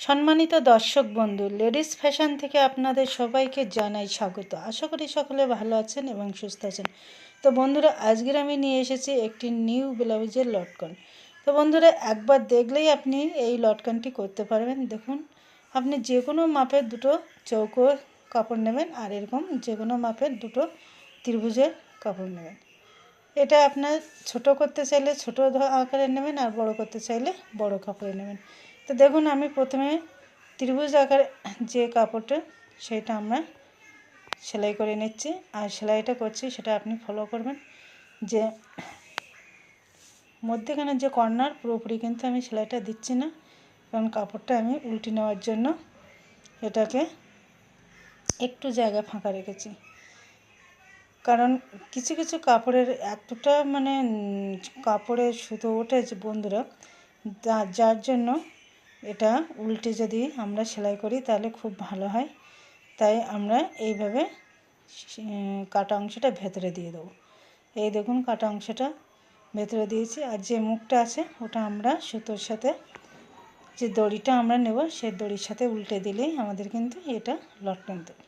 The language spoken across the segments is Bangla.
সম্মানিত দর্শক বন্ধু, লেডিস ফ্যাশন থেকে আপনাদের সবাইকে জানাই স্বাগত। আশা করি সকলে ভালো আছেন এবং সুস্থ আছেন। তো বন্ধুরা, আজকের আমি নিয়ে এসেছি একটি নিউ ব্লাউজের লটকন। তো বন্ধুরা, একবার দেখলেই আপনি এই লটকনটি করতে পারবেন। দেখুন, আপনি যে কোনো মাপের দুটো চৌকো কাপড় নেবেন আর এরকম যে কোনো মাপের দুটো ত্রিভুজের কাপড় নেবেন। এটা আপনার ছোট করতে চাইলে ছোট আকারে নেবেন আর বড় করতে চাইলে বড় কাপড়ে নেবেন। তো দেখুন, আমি প্রথমে ত্রিভুজ আকার যে কাপড়টা, সেটা আমরা সেলাই করে নিচ্ছি। আর সেলাইটা করছি, সেটা আপনি ফলো করবেন। যে মধ্যেখানে যে কর্নার পুরোপুরি কিন্তু আমি সেলাইটা দিচ্ছি না। কারণ কাপড়টা আমি উল্টে নেওয়ার জন্য এটাকে একটু জায়গা ফাঁকা রেখেছি। কারণ কিছু কিছু কাপড়ের এতটা মানে কাপড়ের সুতো ওঠে যে বন্ধুরা যার জন্য এটা উল্টে যদি আমরা সেলাই করি তাহলে খুব ভালো হয়। তাই আমরা এইভাবে কাটা অংশটা ভেতরে দিয়ে দেবো। এই দেখুন কাটা অংশটা ভেতরে দিয়েছি। আর যে মুখটা আছে ওটা আমরা সুতোর সাথে, যে দড়িটা আমরা নেব সেই দড়ির সাথে উল্টে দিলেই আমাদের কিন্তু এটা লটকান দেবে।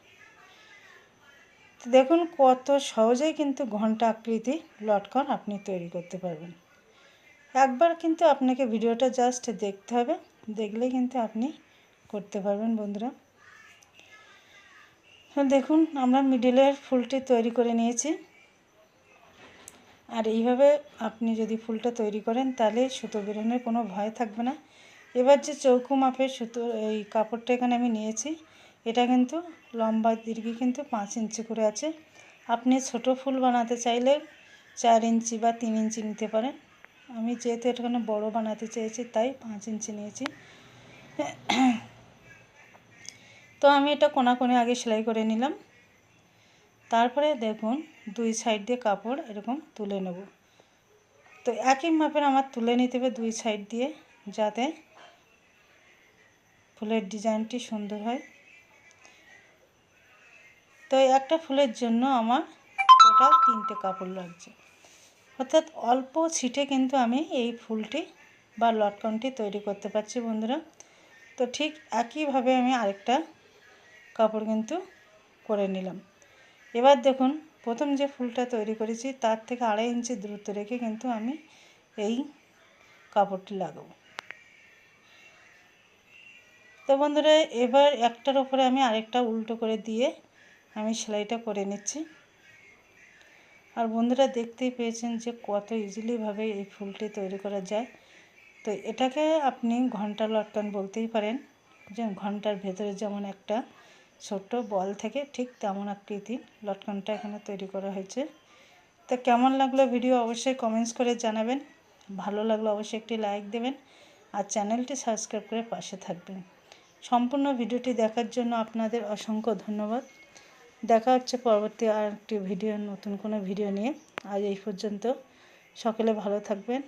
দেখুন কত সহজেই কিন্তু ঘণ্টা আকৃতি লটকন আপনি তৈরি করতে পারবেন। একবার কিন্তু আপনাকে ভিডিওটা জাস্ট দেখতে হবে। দেখলেই কিন্তু আপনি করতে পারবেন বন্ধুরা। দেখুন, আমরা মিডিলের ফুলটি তৈরি করে নিয়েছি। আর এইভাবে আপনি যদি ফুলটা তৈরি করেন, তাহলে সুতো বেরোনোর কোনো ভয় থাকবে না। এবার যে চৌকো মাপের সুতো, এই কাপড়টা এখানে আমি নিয়েছি। এটা কিন্তু লম্বা দীর্ঘি কিন্তু পাঁচ ইঞ্চি করে আছে। আপনি ছোট ফুল বানাতে চাইলে চার ইঞ্চি বা তিন ইঞ্চি নিতে পারেন। আমি যেহেতু এখানে বড় বানাতে চেয়েছি, তাই পাঁচ ইঞ্চি নিয়েছি। তো আমি এটা কোনাকোনে আগে সেলাই করে নিলাম। তারপরে দেখুন, দুই সাইড দিয়ে কাপড় এরকম তুলে নেব। তো একই মাপের আমার তুলে নিতে হবে দুই সাইড দিয়ে, যাতে ফুলের ডিজাইনটি সুন্দর হয়। তো একটা ফুলের জন্য আমার টোটাল তিনটে কাপড় লাগছে। অর্থাৎ অল্প ছিটে কিন্তু আমি এই ফুলটি বা লটকনটি তৈরি করতে পারছি বন্ধুরা। তো ঠিক একইভাবে আমি আরেকটা কাপড় কিন্তু করে নিলাম। এবার দেখুন, প্রথম যে ফুলটা তৈরি করেছি তার থেকে আড়াই ইঞ্চি দূরত্ব রেখে কিন্তু আমি এই কাপড়টি লাগাবো। তো বন্ধুরা, এবার একটার ওপরে আমি আরেকটা উল্টো করে দিয়ে আমি সেলাইটা করে নিচ্ছি। আর বন্ধুরা দেখতেই পেয়েছেন যে কত ইজিলিভাবে এই ফুলটি তৈরি করা যায়। তো এটাকে আপনি ঘণ্টা লটকান বলতেই পারেন। যে ঘণ্টার ভেতরে যেমন একটা ছোট্ট বল থেকে ঠিক তেমন আকৃতি লটকানটা এখানে তৈরি করা হয়েছে। তো কেমন লাগল ভিডিও অবশ্যই কমেন্টস করে জানাবেন। ভালো লাগল অবশ্যই একটি লাইক দেবেন আর চ্যানেলটি সাবস্ক্রাইব করে পাশে থাকবেন। সম্পূর্ণ ভিডিওটি দেখার জন্য আপনাদের অসংখ্য ধন্যবাদ। দেখা হচ্ছে পরবর্তী আর একটি ভিডিও, নতুন কোনো ভিডিও নিয়ে। আজ এই পর্যন্ত। সকলে ভালো থাকবেন।